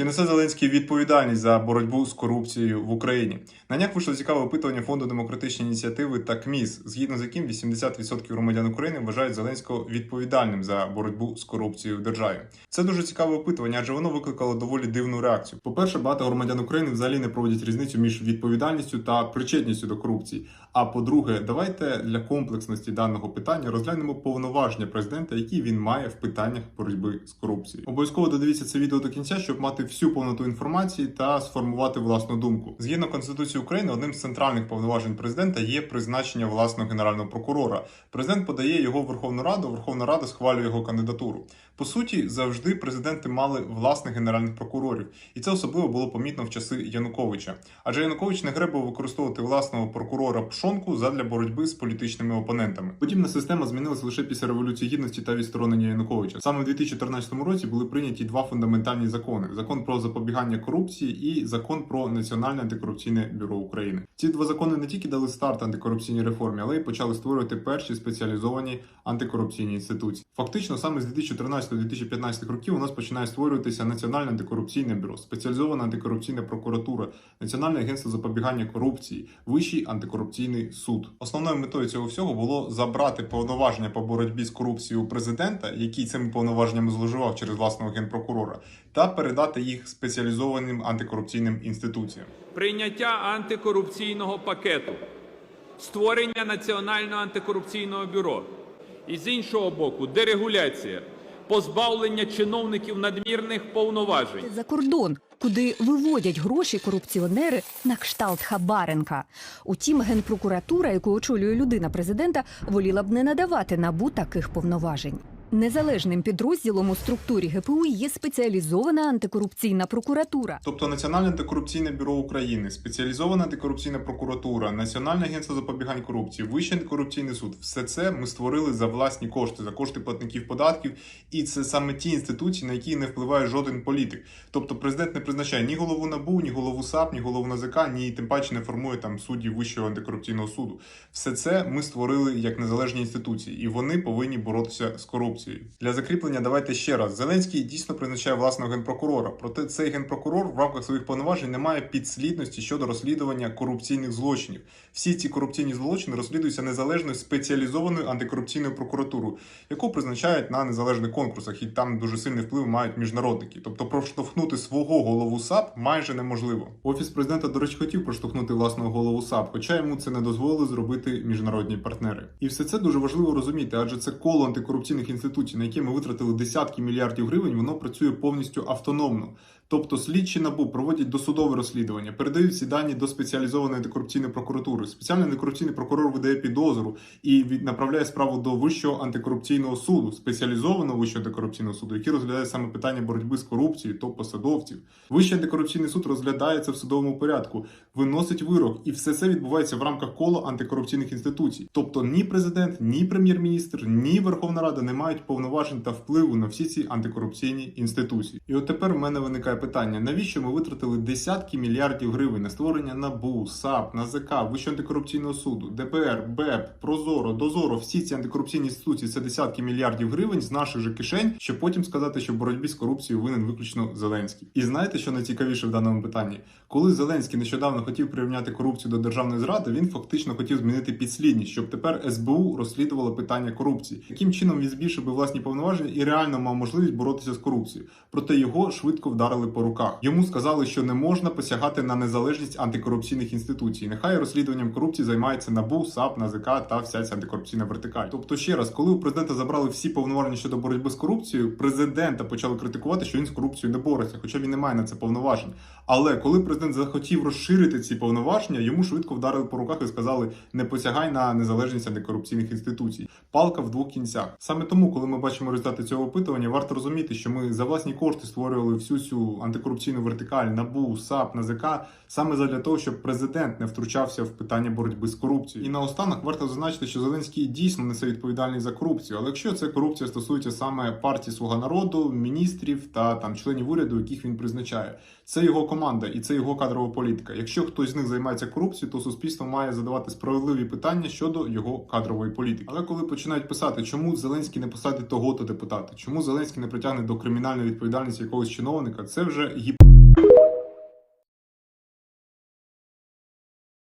Чи несе Зеленський відповідальність за боротьбу з корупцією в Україні? На днях вийшло цікаве опитування фонду демократичні ініціативи та КМІС, згідно з яким 80% громадян України вважають Зеленського відповідальним за боротьбу з корупцією в державі. Це дуже цікаве опитування, адже воно викликало доволі дивну реакцію. По-перше, багато громадян України взагалі не проводять різницю між відповідальністю та причетністю до корупції. А по-друге, давайте для комплексності даного питання розглянемо повноваження президента, які він має в питаннях боротьби з корупцією. Обов'язково додивіться це відео до кінця, щоб мати всю повноту інформації та сформувати власну думку. Згідно Конституції України, одним з центральних повноважень президента є призначення власного генерального прокурора. Президент подає його в Верховну Раду, Верховна Рада схвалює його кандидатуру. По суті, завжди президенти мали власних генеральних прокурорів, і це особливо було помітно в часи Януковича. Адже Янукович не гребав використовувати власного прокурора Пшонку задля боротьби з політичними опонентами. Подібна система змінилася лише після революції гідності та відсторонення Януковича. Саме в 2014 році були прийняті два фундаментальні закони: закон про запобігання корупції і закон про національне антикорупційне бюро України. Ці два закони не тільки дали старт антикорупційній реформі, але й почали створювати перші спеціалізовані антикорупційні інституції. Фактично, саме з 2014-2015 років у нас починає створюватися Національне антикорупційне бюро, спеціалізована антикорупційна прокуратура, Національне агентство запобігання корупції, Вищий антикорупційний суд. Основною метою цього всього було забрати повноваження по боротьбі з корупцією президента, який цими повноваженнями зловживав через власного генпрокурора, та передати їх спеціалізованим антикорупційним інституціям. прийняття антикорупційного пакету, створення Національного антикорупційного бюро і з іншого боку дерегуляція, позбавлення чиновників надмірних повноважень. за кордон, куди виводять гроші корупціонери на кшталт Хабаренка. Утім, генпрокуратура, яку очолює людина президента, воліла б не надавати набу таких повноважень. Незалежним підрозділом у структурі ГПУ є спеціалізована антикорупційна прокуратура. Тобто Національне антикорупційне бюро України, спеціалізована антикорупційна прокуратура, Національне агентство запобігань корупції, Вищий антикорупційний суд все це ми створили за власні кошти, за кошти платників податків, і це саме ті інституції, на які не впливає жоден політик. Тобто президент не призначає ні голову НАБУ, ні голову САП, ні голову НАЗК, ні тим паче не формує там суддів Вищого антикорупційного суду. Все це ми створили як незалежні інституції, і вони повинні боротися з корупцією. Для закріплення давайте ще раз. Зеленський дійсно призначає власного генпрокурора. Проте цей генпрокурор в рамках своїх повноважень не має підслідності щодо розслідування корупційних злочинів. Всі ці корупційні злочини розслідуються незалежною спеціалізованою антикорупційною прокуратурою, яку призначають на незалежних конкурсах, і там дуже сильний вплив мають міжнародники. Тобто проштовхнути свого голову САП майже неможливо. Офіс президента, до речі, хотів проштовхнути власного голову САП, хоча йому це не дозволили зробити міжнародні партнери. І все це дуже важливо розуміти, адже це коло антикорупційних інституцій, на які ми витратили десятки мільярдів гривень, воно працює повністю автономно. Тобто слідчі набу проводять досудове розслідування, передають ці дані до спеціалізованої антикорупційної прокуратури. Спеціальний антикорупційний прокурор видає підозру і направляє справу до вищого антикорупційного суду, спеціалізованого вищого антикорупційного суду, який розглядає саме питання боротьби з корупцією, то посадовців. Вищий антикорупційний суд розглядає це в судовому порядку, виносить вирок, і все це відбувається в рамках кола антикорупційних інституцій. Тобто ні президент, ні прем'єр-міністр, ні Верховна Рада не мають повноважень та впливу на всі ці антикорупційні інституції. І от тепер в мене виникає питання: навіщо ми витратили десятки мільярдів гривень на створення НАБУ, САП, НАЗК, Вищого антикорупційного суду, ДБР, БЕП, Прозоро, Дозоро, всі ці антикорупційні інституції це десятки мільярдів гривень з наших же кишень, щоб потім сказати, що в боротьбі з корупцією винен виключно Зеленський. І знаєте, що найцікавіше в даному питанні? Коли Зеленський нещодавно хотів прирівняти корупцію до державної зради, він фактично хотів змінити підслідність, щоб тепер СБУ розслідувало питання корупції. Яким чином він збільшив би власні повноваження і реально мав можливість боротися з корупцією. Проте його швидко вдарили по руках. Йому сказали, що не можна посягати на незалежність антикорупційних інституцій. Нехай розслідуванням корупції займається НАБУ, САП, НАЗК та вся ця антикорупційна вертикаль. Тобто, ще раз, коли у президента забрали всі повноваження щодо боротьби з корупцією, президента почали критикувати, що він з корупцією не бореться, хоча він не має на це повноважень. Але коли президент захотів розширити ці повноваження, йому швидко вдарили по руках і сказали: не посягай на незалежність антикорупційних інституцій. Палка в двох кінцях. Саме тому, коли ми бачимо результати цього опитування, варто розуміти, що ми за власні кошти створювали всю цю антикорупційну вертикаль, НАБУ, САП, НАЗК, саме задля того, щоб президент не втручався в питання боротьби з корупцією. І наостанок варто зазначити, що Зеленський дійсно несе відповідальність за корупцію. Але якщо ця корупція стосується саме партії Слуга народу, міністрів та там членів уряду, яких він призначає, це його команда і це його кадрова політика. Якщо хтось з них займається корупцією, то суспільство має задавати справедливі питання щодо його кадрової політики. Але коли починають писати, чому Зеленський не посадить того-то депутата, чому Зеленський не притягне до кримінальної відповідальності якогось чиновника, це вже гіп. Дякую.